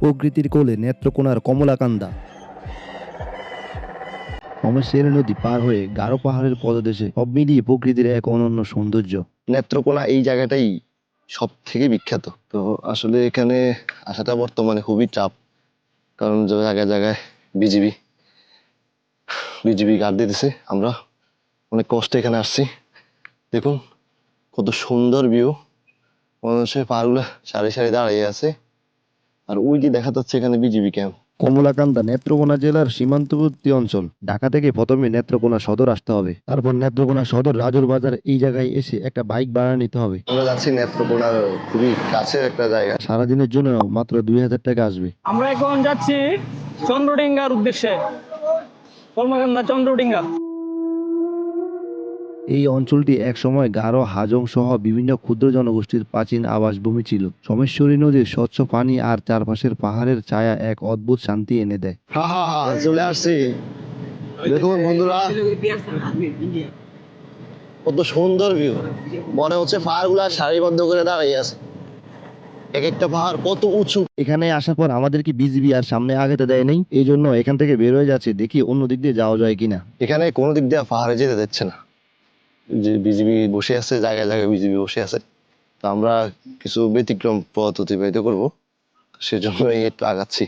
প্রকৃতির কোলে নেত্রকোনার কমলাকান্দা। অমরশের নদী পার হয়ে গারো পাহাড়ের পদদেশে সব মিলিয়ে প্রকৃতির এক অনন্য সৌন্দর্য। নেত্রকোনা এই জায়গাটাই সব থেকে বিখ্যাত। তো আসলে এখানে আসাটা বর্তমানে খুবই চাপ কারণ জায়গায় জায়গায় বিজিবি বিজিবি গার্ড দিতেছে। আমরা অনেক কষ্টে এখানে আসছি। দেখুন কত সুন্দর ভিউ মনে হচ্ছে পাহাড়গুলো সারি সারি দাঁড়িয়ে আছে। আর ওই যে দেখা যাচ্ছে এখানে বিজিবি ক্যাম্প কমলাকান্দা নেত্রকোনা জেলার সীমান্তবর্তী অঞ্চল। ঢাকা থেকে প্রথমে নেত্রকোনা সদর আসতে হবে। তারপর নেত্রকোনা সদর রাজুর বাজার এই জায়গায় এসে একটা বাইক ভাড়া নিতে হবে। আমরা যাচ্ছি নেত্রকোনার খুবই কাছের একটা জায়গা। সারাদিনের জন্য মাত্র দুই হাজার টাকা আসবে। আমরা এখন যাচ্ছি চন্দ্রডিঙ্গার উদ্দেশ্যে। কলমাকান্দা চন্দ্রডিঙ্গা। এই অঞ্চলটি একসময় গারো হাজং সহ বিভিন্ন ক্ষুদ্র জনগোষ্ঠীর প্রাচীন আবাসভূমি ছিল। সোমেশ্বরী নদীর স্বচ্ছ পানি আর চারপাশের পাহাড়ের ছায়া এক অদ্ভুত শান্তি এনে দেয়। হা হা হা চলে আসছি। দেখুন বন্ধুরা। কত সুন্দর ভিউ মনে হচ্ছে পাহাড়গুলা সারিবদ্ধ করে দাঁড়িয়ে আছে। এক একটা পাহাড় কত উঁচু। এখানে আসার পর আমাদেরকে বিজিবি আর সামনে আগাতে দেয় নেই এই জন্য এখান থেকে বের হয়ে যাচ্ছে দেখি অন্য দিক দিয়ে যাওয়া যায় কিনা। এখানে কোনো দিক দিয়ে পাহাড়ে যেতে দিচ্ছে না। যে বিজিবি বসে আছে জায়গায় জায়গায় বিজিবি বসে আছে। তো আমরা কিছু ব্যতিক্রম পথ অতিবাহিত করব। সেজন্য এই একটু আগাচ্ছি।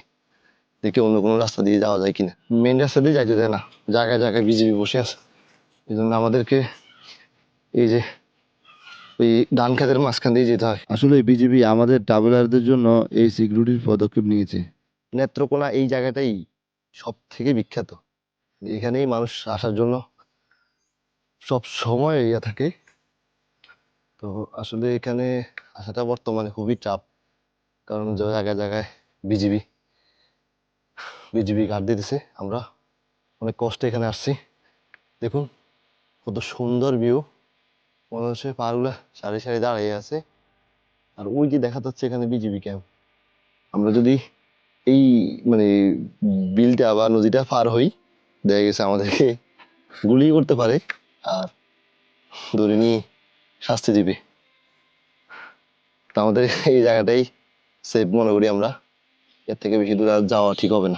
দেখি অন্য কোনো রাস্তা দিয়ে যাওয়া যায় কিনা। মেন রাস্তা দিয়ে যাইতে দেয় না। জায়গায় জায়গায় বিজিবি বসে আছে। এই জন্য আমাদেরকে এই যে ওই ধান খেতের মাঝখান দিয়ে যেতে হয়। আসলে বিজিবি আমাদের ট্রাভেলারদের জন্য এই সিকিউরিটির পদক্ষেপ নিয়েছে। নেত্রকোনা এই জায়গাটাই সব থেকে বিখ্যাত। এখানেই মানুষ আসার জন্য সব সময় ইয়ে থাকে। তো আসলে এখানে আসাটা বর্তমানে খুবই চাপ। কারণ জায়গায় জায়গায় বিজিবি বিজিবি গার্ড দিতেছে। আমরা অনেক কষ্টে এখানে আসছি। দেখুন, কত সুন্দর ভিউ মনে হচ্ছে পাহাড়গুলো সারি সারি দাঁড়িয়ে আছে। আর ওই যে দেখা যাচ্ছে এখানে বিজিবি ক্যাম্প আমরা যদি এই মানে বিলটা বা নদীটা পার হই, দেখা গেছে আমাদেরকে গুলি করতে পারে। আর ধরে নিয়ে শাস্তি দিবে। আমাদের এই জায়গাটাই সেফ মনে করি আমরা। এর থেকে বেশি দূর আর যাওয়া ঠিক হবে না।